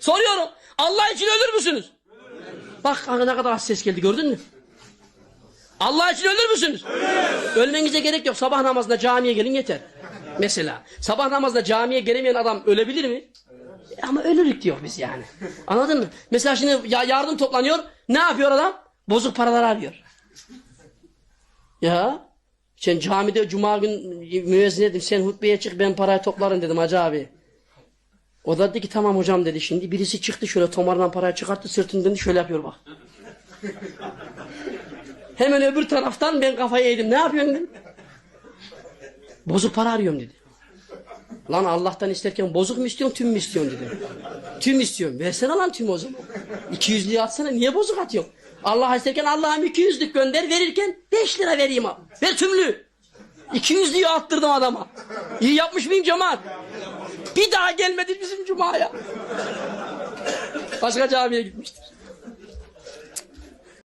Soruyorum. Allah için ölür müsünüz? Bak ne kadar az ses geldi gördün mü? Allah için ölür müsünüz? Ölmenize gerek yok. Sabah namazında camiye gelin yeter. Mesela. Sabah namazında camiye gelemeyen adam ölebilir mi? E Ama ölürük diyor biz yani. Anladın mı? Mesela şimdi ya yardım toplanıyor. Ne yapıyor adam? Bozuk paralar arıyor. Ya. Sen camide cuma gün müezzin dedim. Sen hutbeye çık ben parayı toplarım dedim hacı abi. O da dedi ki tamam hocam dedi şimdi. Birisi çıktı şöyle tomardan parayı çıkarttı sırtını döndü şöyle yapıyor bak. Hemen öbür taraftan ben kafayı eğdim. Ne yapıyorsun dedim. Bozuk para arıyorum dedi. Lan Allah'tan isterken bozuk mu istiyorsun tüm mü istiyorsun dedim. Tüm istiyorum. Versene lan tüm o zaman. 200'lüğü atsana niye bozuk atıyorsun? Allah isterken Allah'ım 200'lük gönder verirken 5 lira vereyim abi. Ver tümlü. 200'lüğü attırdım adama. İyi yapmış mıyım cemaat? Bir daha gelmedi bizim cumaya. Başka camiye gitmişti.